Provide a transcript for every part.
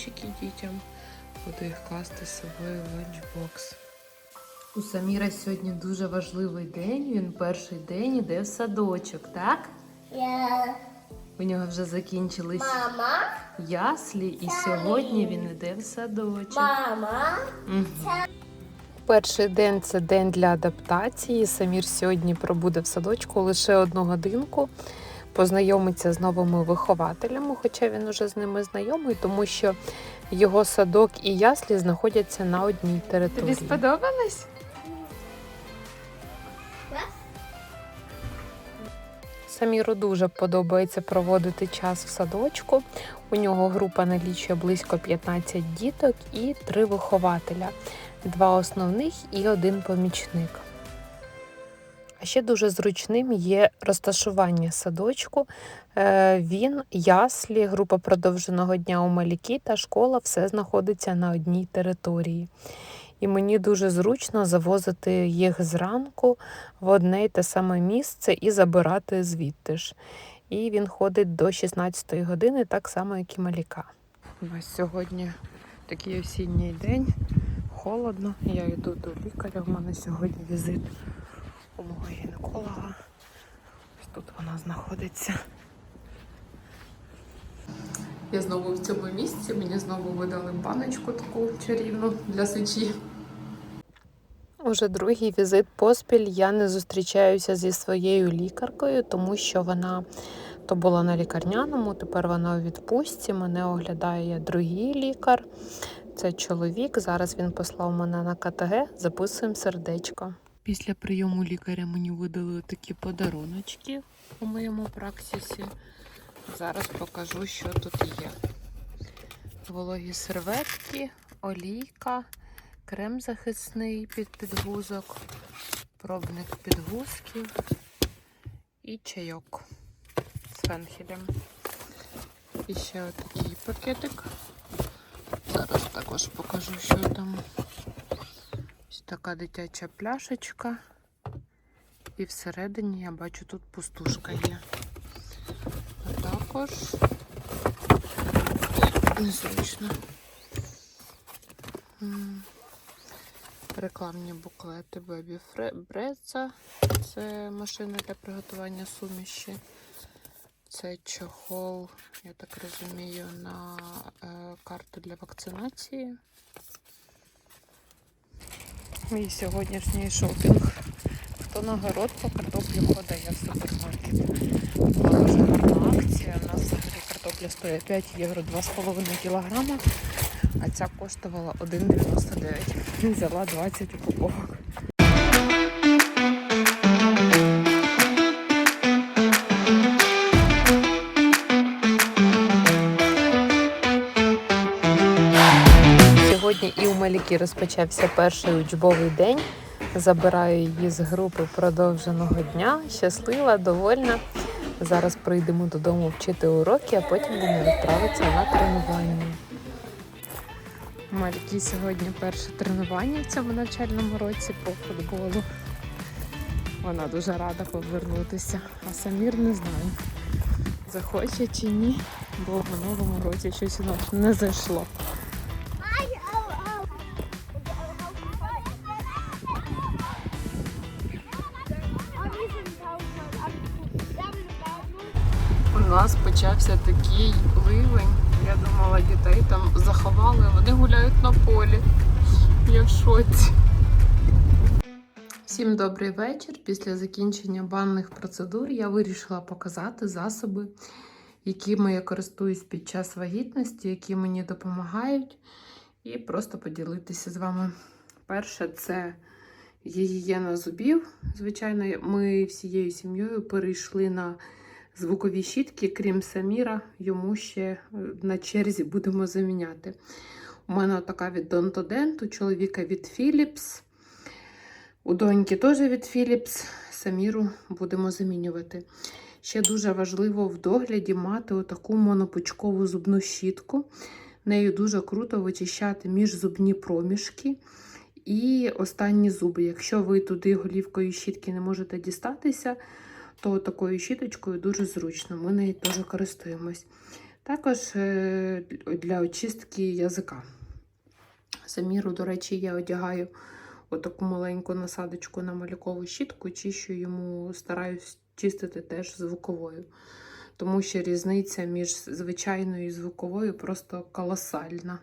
блинчики дітям. Буду їх класти з собою в ланчбокс. У Саміра сьогодні дуже важливий день. Він перший день іде в садочок, так? Я У нього вже закінчились мама, яслі, і сьогодні він іде в садочок. мама, Перший день це день для адаптації. Самір сьогодні пробуде в садочку лише одну годинку. Познайомиться з новими вихователями, хоча він уже з ними знайомий, тому що його садок і яслі знаходяться на одній території. Тобі сподобалось? Саміру дуже подобається проводити час в садочку. У нього група налічує близько 15 діток і три вихователя два основних і один помічник. Ще дуже зручним є розташування садочку. Е, Він, яслі, група продовженого дня у Малікі та школа все знаходиться на одній території. І мені дуже зручно завозити їх зранку в одне й те саме місце і забирати звідти ж. І він ходить до 16 години, так само, як і Маліка. Ось сьогодні такий осінній день холодно. Я йду до лікаря. У мене сьогодні візит у мого гінеколога. Ось тут вона знаходиться. Я знову в цьому місці. Мені знову видали баночку таку чарівну для сечі. Уже другий візит поспіль я не зустрічаюся зі своєю лікаркою, тому що вона то була на лікарняному, тепер вона у відпустці. Мене оглядає другий лікар. Це чоловік. Зараз він послав мене на КТГ. Записуємо сердечко. Після прийому лікаря мені видали такі подаруночки у моєму праксисі. Зараз покажу, що тут є. Вологі серветки, олійка, крем захисний під підгузок, пробник підгузків і чайок з фенхелем. І ще отакий пакетик. Зараз також покажу, що там. Така дитяча пляшечка. І всередині я бачу тут пустушка є. А також незручно. Рекламні буклети Baby Brezza. Це машина для приготування суміші. Це чохол, я так розумію, на е, карту для вакцинації. Мій сьогоднішній шопінг. Хто на город по картоплю ходить, я в супермаркет. Була дуже гарна акція. У нас картопля стоїть 5 євро 2,5 кілограма, а ця коштувала 1,99. Взяла 20 упаковок. Маліки розпочався перший учбовий день. Забираю її з групи продовженого дня. Щаслива, довольна. Зараз прийдемо додому вчити уроки, а потім будемо відправитися на тренування. У сьогодні перше тренування в цьому навчальному році по футболу. Вона дуже рада повернутися, а Самір не знаю, захоче чи ні, бо в минулому році щось у нас не зайшло. Почався такий ливень. Я думала, дітей там заховали, вони гуляють на полі. Я в шоці. Всім добрий вечір. Після закінчення банних процедур я вирішила показати засоби, якими я користуюсь під час вагітності, які мені допомагають, і просто поділитися з вами. Перше, це гігієна зубів. Звичайно, ми всією сім'єю перейшли на звукові щітки, крім Саміра, йому ще е, на черзі будемо заміняти. У мене така від Донтодент, у чоловіка від Philips, у доньки теж від Philips. Саміру будемо замінювати. Ще дуже важливо в догляді мати отаку монопучкову зубну щітку. Нею дуже круто вичищати міжзубні проміжки І останні зуби. Якщо ви туди голівкою щітки не можете дістатися, то такою щіточкою дуже зручно. Ми нею теж користуємось. Також е, для очистки язика. Саміру, до речі, я одягаю отаку маленьку насадочку на малюкову щітку, чищу йому, стараюсь чистити теж звуковою. Тому що різниця між звичайною і звуковою просто колосальна.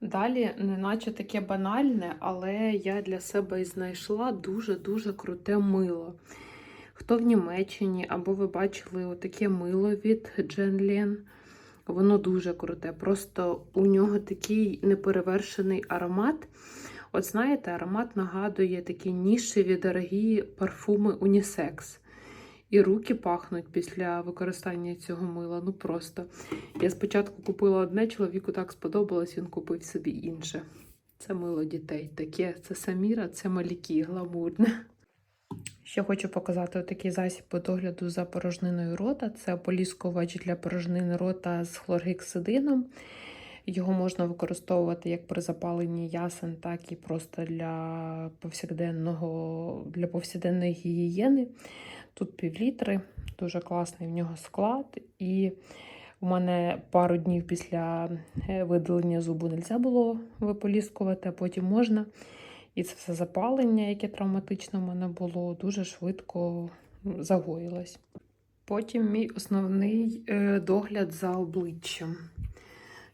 Далі, неначе таке банальне, але я для себе і знайшла дуже-дуже круте мило. Хто в Німеччині, або ви бачили отаке мило від Дженлен, воно дуже круте. Просто у нього такий неперевершений аромат. От знаєте, аромат нагадує такі нішеві дорогі парфуми унісекс. І руки пахнуть після використання цього мила. Ну просто. Я спочатку купила одне, чоловіку так сподобалось, він купив собі інше. Це мило дітей. Таке, це Саміра, це маліки, гламурне. Ще хочу показати отакий засіб по догляду за порожниною рота. Це ополіскувач для порожнини рота з хлоргексидином. Його можна використовувати як при запаленні ясен, так і просто для повсякденного, для повсякденної гігієни. Тут півлітри, дуже класний в нього склад. І у мене пару днів після е, видалення зубу не можна було виполіскувати, а потім можна. І це все запалення, яке травматичне в мене було, дуже швидко загоїлось. Потім мій основний е, догляд за обличчям.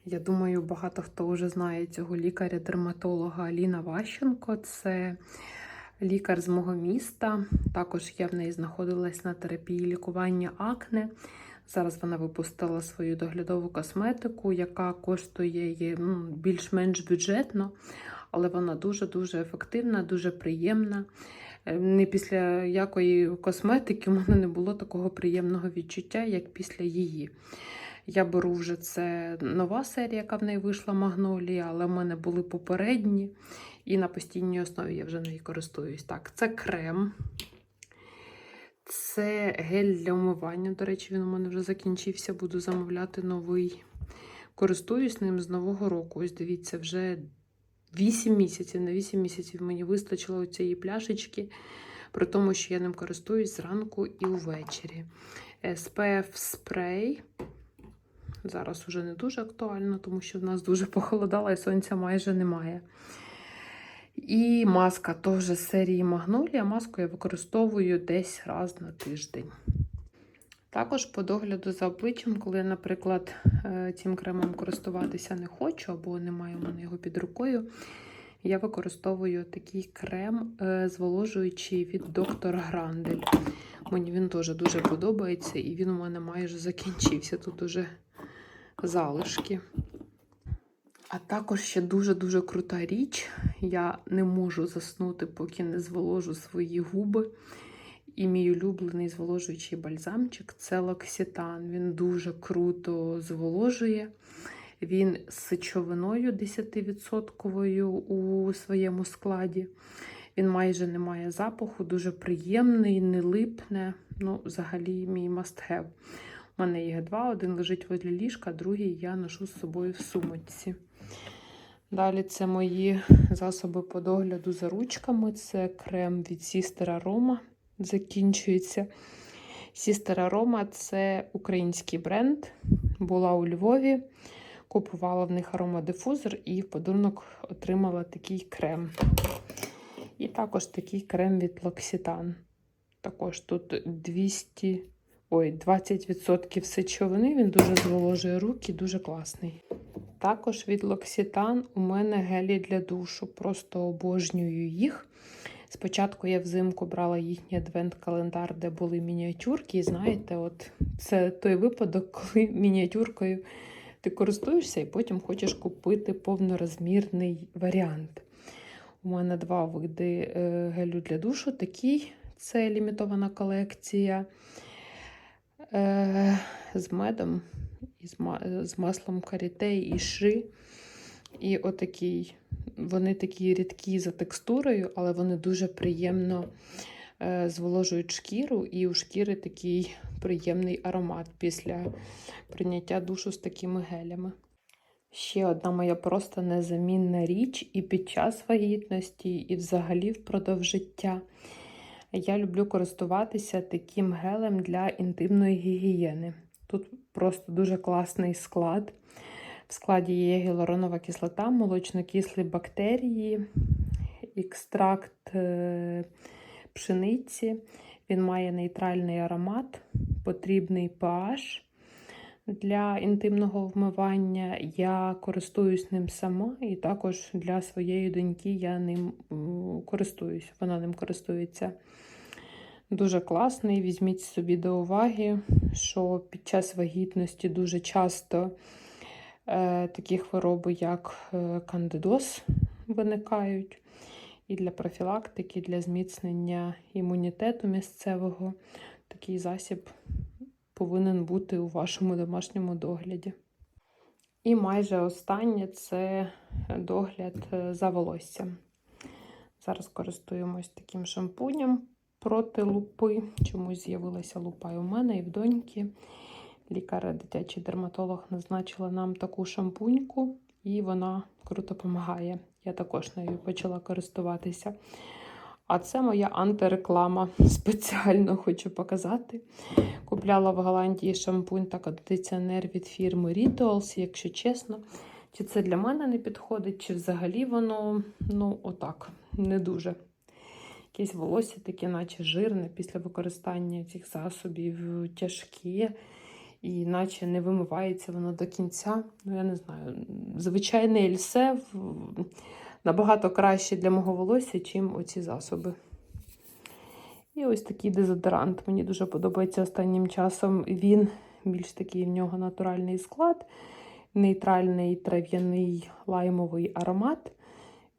Я думаю, багато хто вже знає цього лікаря-дерматолога Аліна Ващенко. Це лікар з мого міста. Також я в неї знаходилась на терапії лікування акне. Зараз вона випустила свою доглядову косметику, яка коштує ну, більш-менш бюджетно, але вона дуже-дуже ефективна, дуже приємна. Е, Не після якої косметики у мене не було такого приємного відчуття, як після її. Я беру вже це нова серія, яка в неї вийшла Магнолія, але в мене були попередні. І на постійній основі я вже нею користуюсь. Так, це крем. Це гель для умивання. До речі, він у мене вже закінчився. Буду замовляти новий. Користуюсь ним з нового року. Ось дивіться, вже 8 місяців. На 8 місяців мені вистачило цієї пляшечки, при тому, що я ним користуюсь зранку і увечері. SPF спрей. Зараз уже не дуже актуально, тому що в нас дуже похолодало і сонця майже немає. І маска теж з серії Магнолія. Маску я використовую десь раз на тиждень. Також по догляду за обличчям, коли наприклад, е, цим кремом користуватися не хочу, або немає в мене його під рукою, я використовую такий крем е, зволожуючий від доктор Грандель. Мені він теж дуже подобається, і він у мене майже закінчився. Тут уже залишки. А також ще дуже-дуже крута річ. Я не можу заснути, поки не зволожу свої губи. І мій улюблений зволожуючий бальзамчик це локситан. Він дуже круто зволожує. Він з сечовиною 10% у своєму складі. Він майже не має запаху, дуже приємний, не липне. Ну, взагалі, мій must have. У мене є два, один лежить возле ліжка, другий я ношу з собою в сумочці. Далі це мої засоби по догляду за ручками. Це крем від Sister Aroma. Закінчується. Sister Aroma це український бренд. Була у Львові. Купувала в них аромадифузор і в подарунок отримала такий крем. І також такий крем від L'Occitane. Також тут 200, ой, 20% сечовини. Він дуже зволожує руки, дуже класний. Також від L'Occitane у мене гелі для душу. Просто обожнюю їх. Спочатку я взимку брала їхній адвент-календар, де були мініатюрки. І знаєте, от це той випадок, коли мініатюркою ти користуєшся і потім хочеш купити повнорозмірний варіант. У мене два види е, гелю для душу. Такий це лімітована колекція е, з медом, з маслом карітей і ши. І отакий. Вони такі рідкі за текстурою, але вони дуже приємно е, зволожують шкіру, і у шкіри такий приємний аромат після прийняття душу з такими гелями. Ще одна моя просто незамінна річ і під час вагітності, і взагалі впродовж життя. Я люблю користуватися таким гелем для інтимної гігієни. Тут просто дуже класний склад. В складі є гіалуронова кислота, молочнокислі бактерії, екстракт е, пшениці. Він має нейтральний аромат, потрібний pH для інтимного вмивання. Я користуюсь ним сама, і також для своєї доньки я ним користуюсь. Вона ним користується. Дуже класний. Візьміть собі до уваги, що під час вагітності дуже часто такі хвороби, як е, кандидоз, виникають. І для профілактики, для зміцнення імунітету місцевого такий засіб повинен бути у вашому домашньому догляді. І майже останнє це догляд е, за волоссям. Зараз користуємось таким шампунем проти лупи. Чомусь з'явилася лупа і у мене, і в доньки. Лікар, дитячий дерматолог назначила нам таку шампуньку, і вона круто допомагає. Я також нею почала користуватися. А це моя антиреклама. Спеціально хочу показати. Купляла в Голландії шампунь та кондиціонер від фірми Rituals, якщо чесно. Чи це для мене не підходить, чи взагалі воно, ну, отак, не дуже. Якесь волосся таке, наче жирне після використання цих засобів, тяжке, і наче не вимивається воно до кінця. Ну, я не знаю. Звичайне ельсе набагато краще для мого волосся, чим оці засоби. І ось такий дезодорант. Мені дуже подобається останнім часом. Він більш такий в нього натуральний склад, нейтральний трав'яний лаймовий аромат.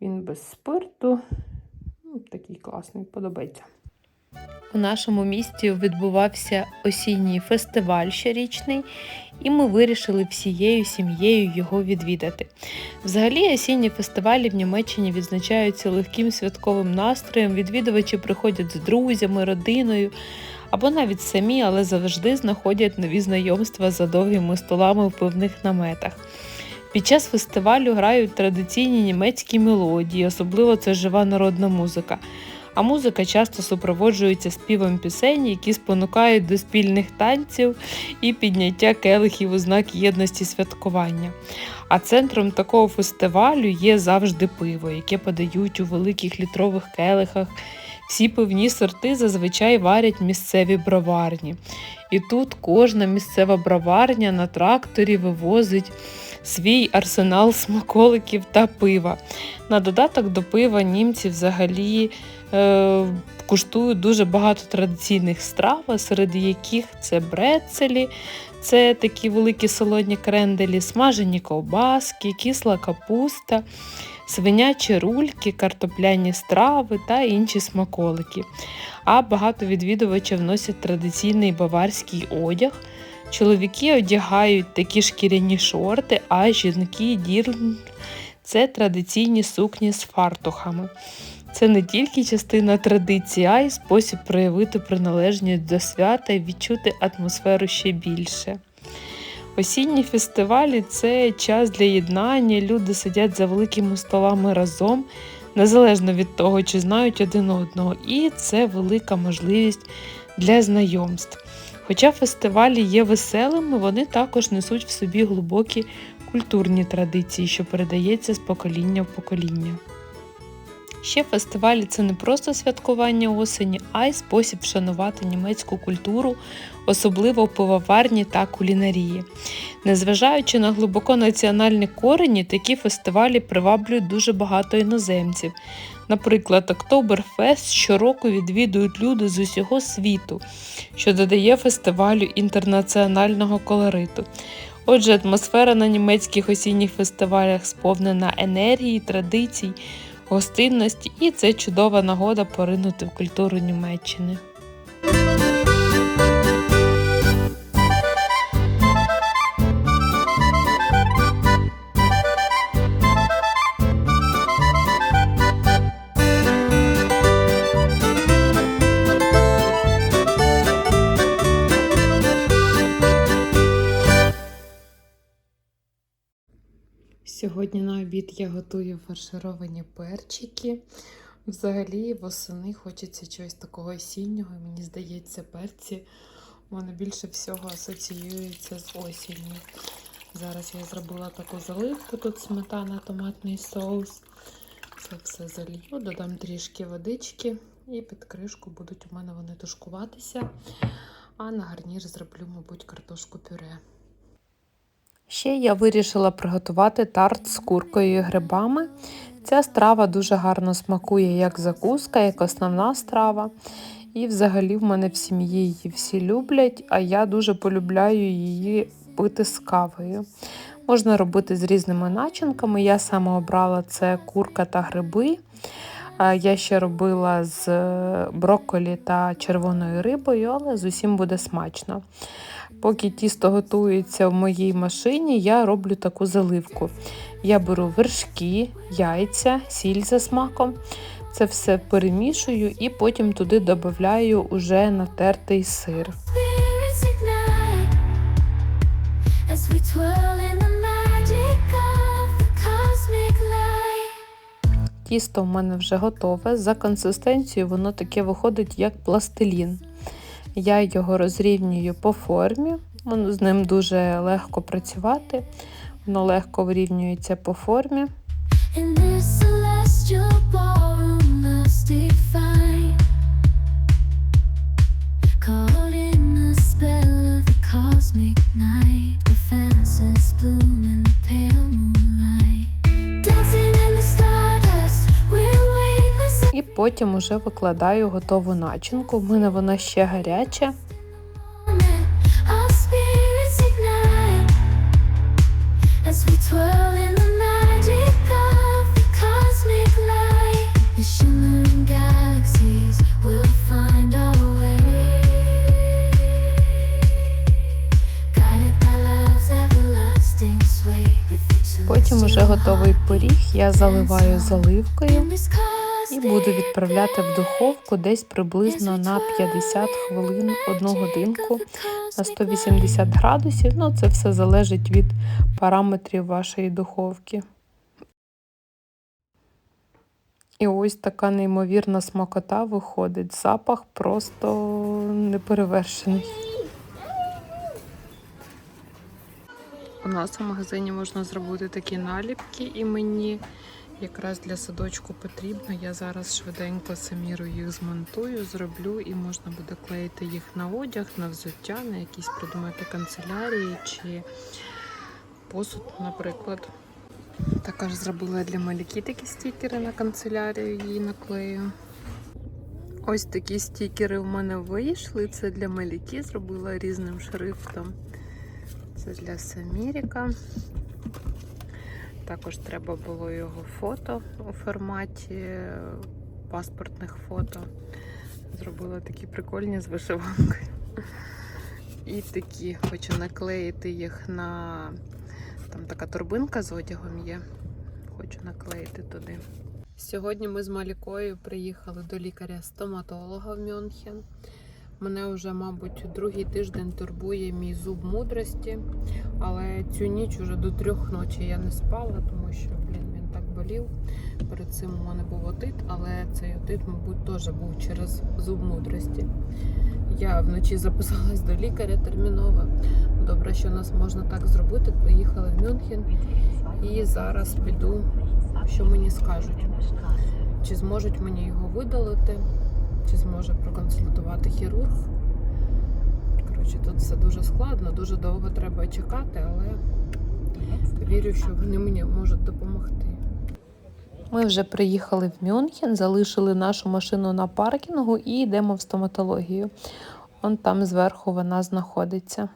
Він без спирту. Ну, Такий класний, подобається. У нашому місті відбувався осінній фестиваль щорічний, і ми вирішили всією сім'єю його відвідати. Взагалі, осінні фестивалі в Німеччині відзначаються легким святковим настроєм. Відвідувачі приходять з друзями, родиною або навіть самі, але завжди знаходять нові знайомства за довгими столами в пивних наметах. Під час фестивалю грають традиційні німецькі мелодії, особливо це жива народна музика. А музика часто супроводжується співом пісень, які спонукають до спільних танців і підняття келихів у знак єдності святкування. А центром такого фестивалю є завжди пиво, яке подають у великих літрових келихах. Всі пивні сорти зазвичай варять місцеві броварні. І тут кожна місцева броварня на тракторі вивозить свій арсенал смаколиків та пива. На додаток до пива німці взагалі е, куштують дуже багато традиційних страв, серед яких це брецелі, це такі великі солодні кренделі, смажені ковбаски, кисла капуста, свинячі рульки, картопляні страви та інші смаколики. А багато відвідувачів носять традиційний баварський одяг. Чоловіки одягають такі шкіряні шорти, а жінки дірн це традиційні сукні з фартухами. Це не тільки частина традиції, а й спосіб проявити приналежність до свята і відчути атмосферу ще більше. Осінні фестивалі це час для єднання, люди сидять за великими столами разом, незалежно від того, чи знають один одного, і це велика можливість для знайомств. Хоча фестивалі є веселими, вони також несуть в собі глибокі культурні традиції, що передається з покоління в покоління. Ще фестивалі це не просто святкування осені, а й спосіб вшанувати німецьку культуру, особливо пивоварні та кулінарії. Незважаючи на глибоко національні корені, такі фестивалі приваблюють дуже багато іноземців. Наприклад, Октоберфест щороку відвідують люди з усього світу, що додає фестивалю інтернаціонального колориту. Отже, атмосфера на німецьких осінніх фестивалях сповнена енергії, традицій, гостинності, і це чудова нагода поринути в культуру Німеччини. Сьогодні на обід я готую фаршировані перчики. Взагалі, восени хочеться чогось такого осіннього. Мені здається, перці мене більше всього асоціюються з осінню. Зараз я зробила таку заливку, тут сметана, томатний соус. Це все залью, додам трішки водички і під кришку будуть у мене вони тушкуватися. А на гарнір зроблю, мабуть, картошку пюре. Ще я вирішила приготувати тарт з куркою і грибами. Ця страва дуже гарно смакує як закуска, як основна страва. І взагалі в мене в сім'ї її всі люблять, а я дуже полюбляю її пити з кавою. Можна робити з різними начинками. Я саме обрала це курка та гриби. Я ще робила з е, брокколі та червоною рибою, але з усім буде смачно. Поки тісто готується в моїй машині, я роблю таку заливку. Я беру вершки, яйця, сіль за смаком. Це все перемішую і потім туди додаю уже натертий сир. Тісто в мене вже готове. За консистенцією воно таке виходить, як пластилін. Я його розрівнюю по формі, з ним дуже легко працювати, воно легко вирівнюється по формі. Потім уже викладаю готову начинку. В мене вона ще гаряча. Потім уже готовий пиріг я заливаю заливкою буду відправляти в духовку десь приблизно на 50 хвилин одну годинку на 180 градусів. Ну, це все залежить від параметрів вашої духовки. І ось така неймовірна смакота виходить. Запах просто неперевершений. У нас у магазині можна зробити такі наліпки, і мені якраз для садочку потрібно. Я зараз швиденько саміру їх змонтую, зроблю і можна буде клеїти їх на одяг, на взуття, на якісь предмети канцелярії чи посуд, наприклад. Також зробила для Маліки такі стікери на канцелярію, її наклею. Ось такі стікери у мене вийшли. Це для Маліки, зробила різним шрифтом. Це для Саміріка. Також треба було його фото у форматі е, паспортних фото. Зробила такі прикольні з вишиванкою. І такі хочу наклеїти їх на там така торбинка з одягом є. Хочу наклеїти туди. Сьогодні ми з Малікою приїхали до лікаря-стоматолога в Мюнхен. Мене вже, мабуть, другий тиждень турбує мій зуб мудрості, але цю ніч уже до трьох ночі я не спала, тому що блін, він так болів. Перед цим у мене був отит, але цей отит, мабуть, теж був через зуб мудрості. Я вночі записалась до лікаря терміново. Добре, що нас можна так зробити. Приїхали в Мюнхен і зараз піду, що мені скажуть. Чи зможуть мені його видалити, чи зможе проконсультувати хірург. Коротше, тут все дуже складно, дуже довго треба чекати, але вірю, що вони мені можуть допомогти. Ми вже приїхали в Мюнхен, залишили нашу машину на паркінгу і йдемо в стоматологію. Он там зверху вона знаходиться.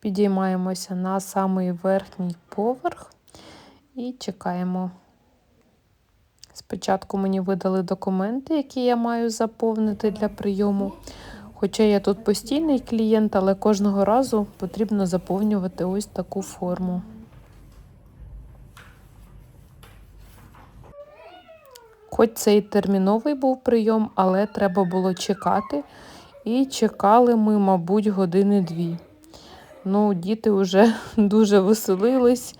Підіймаємося на самий верхній поверх і чекаємо. Спочатку мені видали документи, які я маю заповнити для прийому. Хоча я тут постійний клієнт, але кожного разу потрібно заповнювати ось таку форму. Хоч це і терміновий був прийом, але треба було чекати. І чекали ми, мабуть, години дві. Ну, діти вже дуже веселились,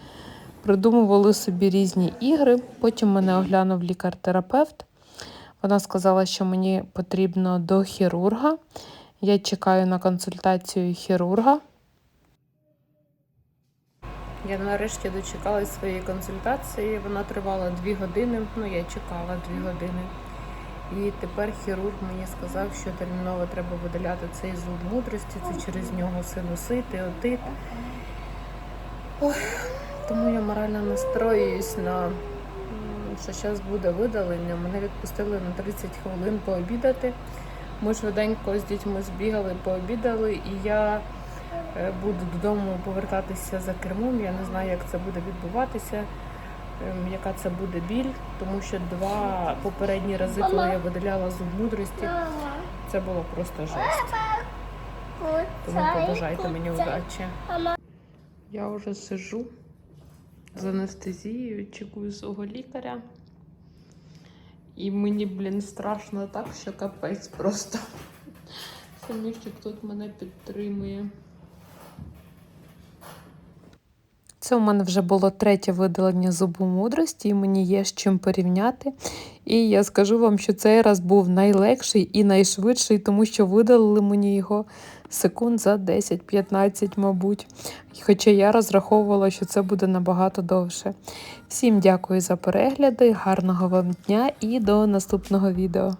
придумували собі різні ігри. Потім мене оглянув лікар-терапевт. Вона сказала, що мені потрібно до хірурга. Я чекаю на консультацію хірурга. Я нарешті дочекалась своєї консультації. Вона тривала дві години. Ну, я чекала дві години. І тепер хірург мені сказав, що терміново треба видаляти цей зуб мудрості, це через нього синусити, отит. Ой, тому я морально настроююсь на що зараз буде видалення. Мене відпустили на 30 хвилин пообідати. Ми швиденько з дітьми збігали, пообідали, і я е, буду додому повертатися за кермом. Я не знаю, як це буде відбуватися, ем, яка це буде біль, тому що два попередні рази, коли я видаляла зуб мудрості, це було просто жесть. Тому побажайте мені удачі. Я вже сижу з анестезією, чекаю свого лікаря. І мені, блін, страшно так, що капець просто. Сумнівчик тут мене підтримує. Це у мене вже було третє видалення зубу мудрості, і мені є з чим порівняти. І я скажу вам, що цей раз був найлегший і найшвидший, тому що видалили мені його секунд за 10-15, мабуть. Хоча я розраховувала, що це буде набагато довше. Всім дякую за перегляди, гарного вам дня і до наступного відео.